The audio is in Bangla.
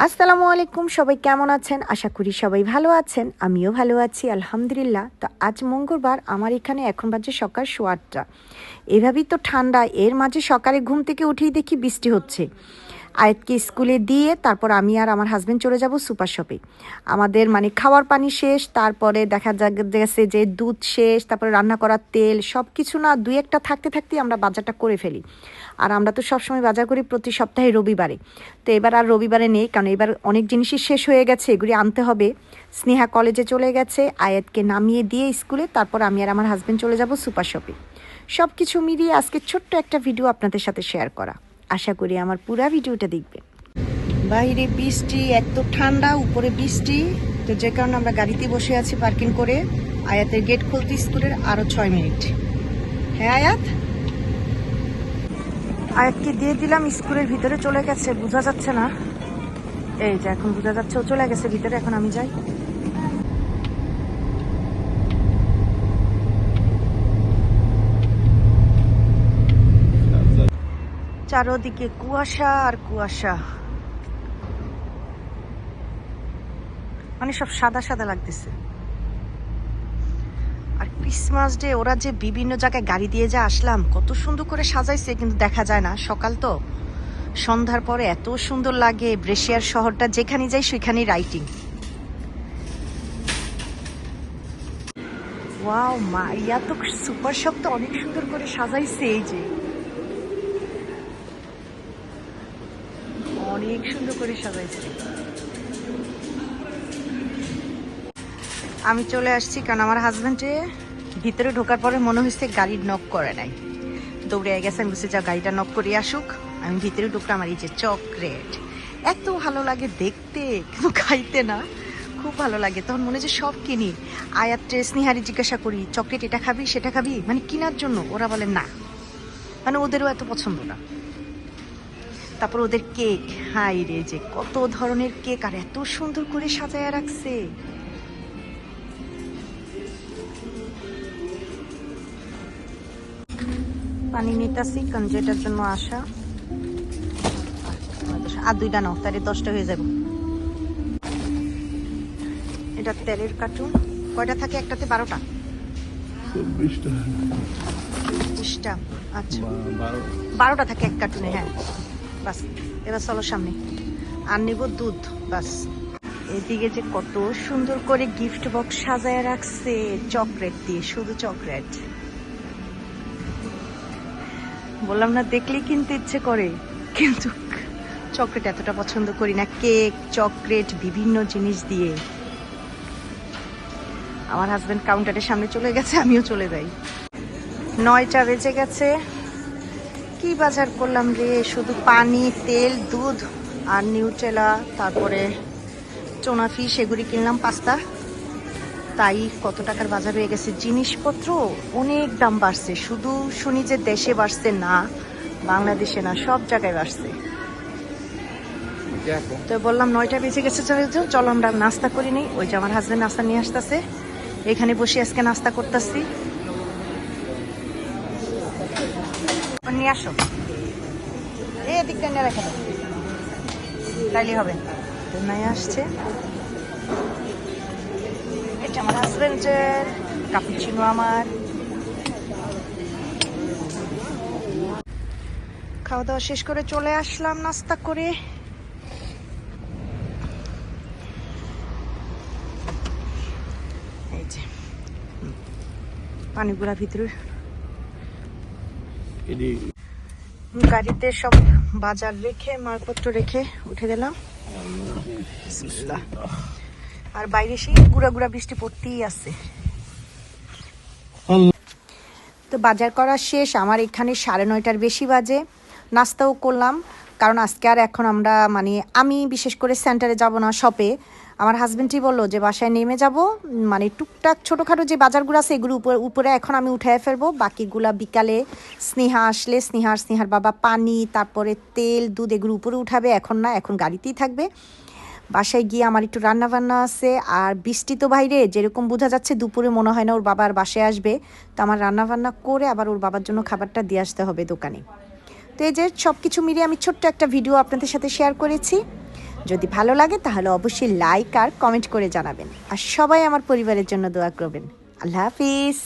আসসালামু আলাইকুম, সবাই কেমন আছেন? আশা করি সবাই ভালো আছেন। আমিও ভালো আছি, আলহামদুলিল্লাহ। তো আজ মঙ্গলবার, আমার এখানে এখন বাজে সকাল সোয়াটটা এভাবেই তো ঠান্ডা, এর মাঝে সকালে ঘুম থেকে উঠেই দেখি বৃষ্টি হচ্ছে। আয়াতকে স্কুলে দিয়ে তারপর আমি আর আমার হাজব্যান্ড চলে যাব সুপার শপে। আমাদের মানে খাওয়ার পানি শেষ, তারপরে দেখা গেছে যে দুধ শেষ, তারপরে রান্না করার তেল সব কিছু না দুই একটা থাকতে থাকতেই আমরা বাজারটা করে ফেলি। আর আমরা তো সবসময় বাজার করি প্রতি সপ্তাহে রবিবারে। তো এবার আর রবিবারে নেই, কারণ এবার অনেক জিনিসই শেষ হয়ে গেছে, এগুলি আনতে হবে। স্নেহা কলেজে চলে গেছে, আয়াতকে নামিয়ে দিয়ে স্কুলে, তারপর আমি আর আমার হাজব্যান্ড চলে যাব সুপার শপে। সব কিছু মিলিয়ে আজকে ছোট্ট একটা ভিডিও আপনাদের সাথে শেয়ার করা। আশা করি আমার পুরা ভিডিওটা দেখবেন বাইরে বৃষ্টি এত ঠান্ডা উপরে বৃষ্টি। তো যে কারণে আমরা গাড়িতে বসে আছি পার্কিং করে। আয়াতের গেট খুলতে স্কুলের আরও ছয় মিনিট। হ্যাঁ আয়াত? আয়াতকে দিয়ে দিলাম স্কুলের ভিতরে চলে গেছে বোঝা যাচ্ছে না। এই যে এখন বোঝা যাচ্ছে ও চলে গেছে ভিতরে এখন আমি যাই। চারোদিকে কুয়াশা আর কুয়াশা। মানে সব সাদা সাদা লাগতেছে। আর ক্রিসমাস ডে ওরা যে বিভিন্ন জায়গায় গাড়ি দিয়ে যে আসলাম, কত সুন্দর করে সাজাইছে, কিন্তু দেখা যায় না। সকাল তো। সন্ধ্যার পরে এত সুন্দর লাগে, ব্রেশিয়ার শহরটা যেখানে যাই সেখানেই রাইটিং ওয়াও মা ইয়া তো সুপার শপ তো অনেক সুন্দর করে সাজাইছে, এই যে। অনেক সুন্দর করে সাজাইছে। আমি চলে আসছি কারণ আমার হাজব্যান্ডে ভিতরে ঢোকার পরে মনে হয়েছে গাড়ির নক করে নাই। দৌড়ে গেছে, আমি বলছি যা গাড়িটা নক করে আসুক। আমি ভিতরে ঢুকলাম আর এই যে চকলেট এত ভালো লাগে দেখতে, কিন্তু খাইতে না। খুব ভালো লাগে। তখন মনে যে সব কিনি। আয়াত্রে স্নেহারি জিজ্ঞাসা করি চকলেট এটা খাবি, সেটা খাবি? মানে কেনার জন্য, ওরা বলে, না। মানে ওদেরও এত পছন্দ না। তারপর ওদের কেক। হাই রে যে কত ধরনের কেক আর এত সুন্দর করে সাজায় রাখছে। পানি নিতেছি কারণ যেটার জন্য আসা। আর দুইটা নাও তাহলে দশটা হয়ে যাবে। এটা তেলের কার্টুন। কয়টা থাকে একটাতে? বারোটা? চব্বিশটা। আচ্ছা। বারোটা থাকে এক কার্টুনে হ্যাঁ। বাস, এবার চলো সামনে। আর নিব দুধ, বাস। এদিকে যে কত সুন্দর করে গিফট বক্স সাজায় রাখছে চকলেট দিয়ে, শুধু চকলেট বললাম না দেখলেই কিনতে ইচ্ছে করে, কিন্তু চকলেট এতটা পছন্দ করি না। কেক চকলেট বিভিন্ন জিনিস দিয়ে। আমার হাজবেন্ড কাউন্টারের সামনে চলে গেছে, আমিও চলে যাই। নয়টা বেজে গেছে। কি বাজার করলাম রে? শুধু পানি তেল দুধ আর নিউট্রেলা তারপরে চোনা ফিশ এগুলি কিনলাম পাস্তা। তাই কত টাকার বাজার হয়ে গেছে? জিনিসপত্র অনেক দাম বাড়ছে। শুধু শুনি যে দেশে বাড়ছে না বাংলাদেশে না সব জায়গায় বাড়ছে। তো বললাম নয়টা বেজে গেছে চলে আমরা নাস্তা করি নেই ওই যে আমার হাজবেন্ড নাস্তা নিয়ে আসতেছে। এখানে বসে আজকে নাস্তা করতেছি। নিয়ে আসো। এই দিকটা নিয়ে রেখে দাও। তাইলে হবে। নাই আসছে? এটা আমার হাজবেন্ডের কাপুচিনো আমার। খাওয়া দাওয়া শেষ করে চলে আসলাম নাস্তা করে। এই যে পানিগুলা ভিতরে এটি গাড়িতে সব বাজার রেখে মালপত্র রেখে উঠে গেলাম। আর বাইরে সেই গুড়া গুড়া বৃষ্টি পড়তেই আছে। তো বাজার করা শেষ আমার এখানে সাড়ে নয়টার বেশি বাজে। নাস্তাও করলাম। কারণ আজকে আর এখন আমরা মানে আমি বিশেষ করে সেন্টারে যাব না শপে। আমার হাজবেন্ডই বলল যে বাসায় নেমে যাব। মানে টুকটাক ছোটোখাটো যে বাজারগুলো আছে এগুলো উপরে উপরে এখন আমি উঠায় ফেলব। বাকিগুলা বিকালে স্নেহা আসলে স্নেহার স্নেহার বাবা পানি, তারপরে তেল, দুধ এগুলো উপরে উঠাবে। এখন না, এখন গাড়িতেই থাকবে। বাসায় গিয়ে আমার একটু রান্না বান্না আছে। আর বৃষ্টি তো বাইরে, যেরকম বোঝা যাচ্ছে দুপুরে মনে হয় না ওর বাবার বাসায় আসবে। তো আমার রান্না বান্না করে আবার ওর বাবার জন্য খাবারটা দিয়ে আসতে হবে দোকানে। তো এই যে সব কিছু মিলিয়ে আমি ছোট্ট একটা ভিডিও আপনাদের সাথে শেয়ার করেছি। যদি ভালো লাগে তাহলে অবশ্যই লাইক আর কমেন্ট করে জানাবেন। আর সবাই আমার পরিবারের জন্য দোয়া করবেন। আল্লাহ হাফিজ।